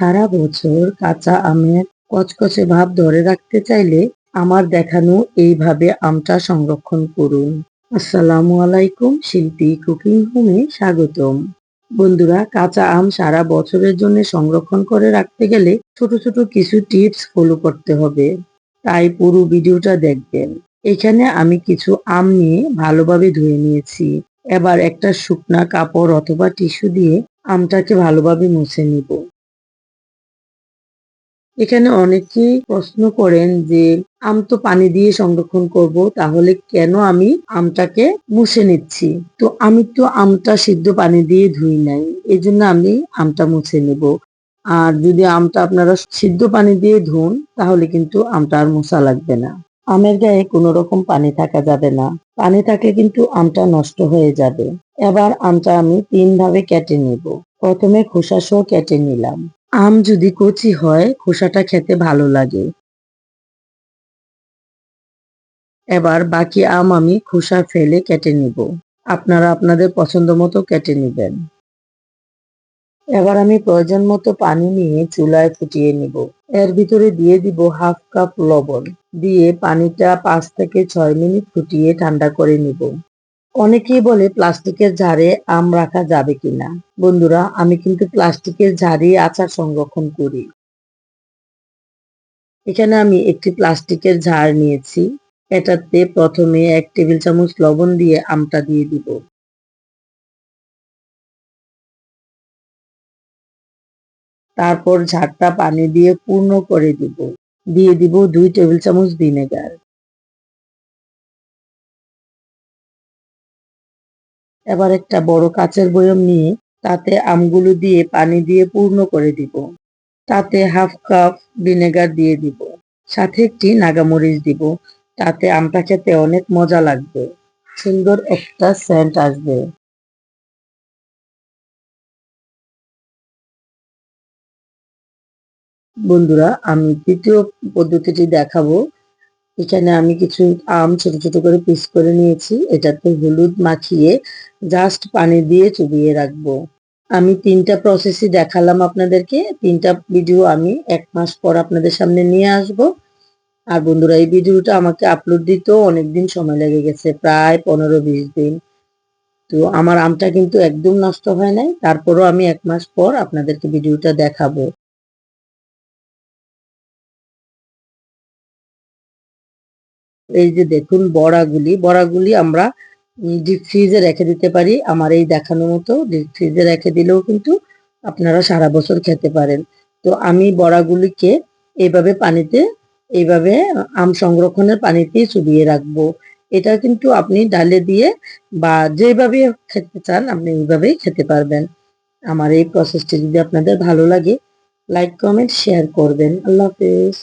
সারা বছর কাঁচা আমের কচকচে ভাব ধরে রাখতে চাইলে আমার দেখানো এইভাবে আমটা সংরক্ষণ করুন। আসসালামু আলাইকুম, শিল্পী কুকিং হোমে স্বাগতম। বন্ধুরা, কাঁচা আম সারা বছরের জন্য সংরক্ষণ করে রাখতে গেলে ছোট ছোট কিছু টিপস ফলো করতে হবে। তাই পুরো ভিডিওটা দেখবেন। এখানে আমি কিছু আম নিয়ে ভালোভাবে ধুয়ে নিয়েছি। এবার একটা শুকনা কাপড় অথবা টিস্যু দিয়ে আমটাকে ভালোভাবে মুছে নিব। এখানে অনেকেই প্রশ্ন করেন যে, আম তো পানি দিয়ে সংরক্ষণ করব, তাহলে কেন আমি আমটাকে মুছে নিচ্ছি? তো আমি তো আমটা সিদ্ধ পানি দিয়ে ধুই নাই এই জন্য আমি আমটা মুছে নেব। আর যদি আমটা আপনারা সিদ্ধ পানি দিয়ে ধুন, তাহলে কিন্তু আমটা আর মোছা লাগবে না। আমের গায়ে কোনো রকম পানি থাকা যাবে না। পানি থাকলে কিন্তু আমটা নষ্ট হয়ে যাবে। এবার আমটা আমি তিন ভাবে কেটে নেব। প্রথমে খোসা সহ কেটে নিলাম। আম যদি কচি হয়, খোসাটা খেতে ভালো লাগে। এবার বাকি আম আমি খোসা ফেলে কেটে নিব। আপনারা আপনাদের পছন্দ মতো কেটে নেবেন। এবার আমি প্রয়োজন মতো পানি নিয়ে চুলায় ফুটিয়ে নিব। এর ভিতরে দিয়ে দিব হাফ কাপ লবণ। দিয়ে পানিটা পাঁচ থেকে ছয় মিনিট ফুটিয়ে ঠান্ডা করে নিব। অনেকেই বলে প্লাস্টিকের ঝাড়ে আম রাখা যাবে কিনা। বন্ধুরা, আমি কিন্তু প্লাস্টিকের ঝাড়ে আচার সংরক্ষণ করি। এখানে আমি একটি প্লাস্টিকের ঝাড় নিয়েছি। এটাতে প্রথমে এক টেবিল চামচ লবণ দিয়ে আমটা দিয়ে দিব। তারপর ঝাড়টা পানি দিয়ে পূর্ণ করে দিব। দিয়ে দিব দুই টেবিল চামচ ভিনেগার। এবার একটা বড় কাচের বয়ম নিয়ে তাতে আমগুলো দিয়ে পানি দিয়ে পূর্ণ করে দিব। তাতে হাফ কাপ ভিনেগার দিয়ে দিব। সাথে একটি নাগামরিচ দিব। তাতে আমটা খেতে অনেক মজা লাগবে। সুন্দর একটা সেন্ট আসবে। বন্ধুরা, আমি দ্বিতীয় পদ্ধতিটি দেখাবো। এখানে আমি কিছু আম ছোট ছোট করে পিস করে নিয়েছি। এটাতে হলুদ মাখিয়ে জাস্ট পানি দিয়ে চুবিয়ে রাখব। আমি তিনটা প্রসেসই দেখালাম আপনাদেরকে। তিনটা ভিডিও আমি এক মাস পর আপনাদের সামনে নিয়ে আসব। আর বন্ধুরা, এই ভিডিওটা আমাকে আপলোড দিতেও অনেকদিন সময় লেগে গেছে, প্রায় পনেরো বিশ দিন। তো আমার আমটা কিন্তু একদম নষ্ট হয় নাই। তারপরও আমি এক মাস পর আপনাদেরকে ভিডিওটা দেখাবো। এই যে দেখুন বড়াগুলি বড়াগুলি আমরা ডিপ ফ্রিজে রেখে দিতে পারি। আমার এই দেখানো মতো ডিপ ফ্রিজে রেখে দিলেও কিন্তু আপনারা সারা বছর খেতে পারেন। তো আমি বড়াগুলিকে এইভাবে পানিতে, এইভাবে আম সংরক্ষণের পানিতে চুবিয়ে রাখব। এটা কিন্তু আপনি ডালে দিয়ে বা যেভাবে খেতে চান, আপনি এইভাবেই খেতে পারবেন। আমার এই প্রসেসটি যদি আপনাদের ভালো লাগে লাইক কমেন্ট শেয়ার করবেন। আল্লাহ হাফেজ।